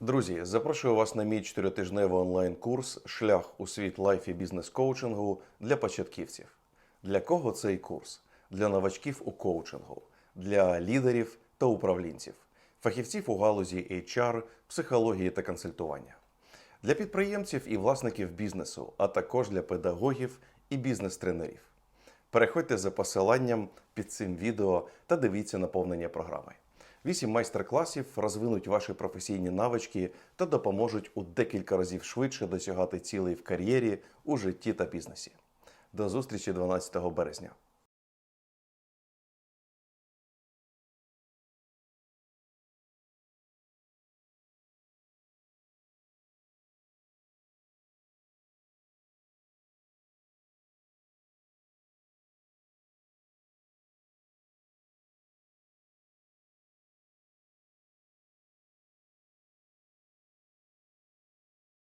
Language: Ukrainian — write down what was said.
Друзі, запрошую вас на мій чотиритижневий онлайн-курс Шлях у світ лайф і бізнес коучингу для початківців. Для кого цей курс? Для новачків у коучингу, для лідерів та управлінців, фахівців у галузі HR, психології та консультування, для підприємців і власників бізнесу, а також для педагогів і бізнес-тренерів. Переходьте за посиланням під цим відео та дивіться наповнення програми. Вісім майстер-класів розвинуть ваші професійні навички та допоможуть у декілька разів швидше досягати цілей в кар'єрі, у житті та бізнесі. До зустрічі 12 березня.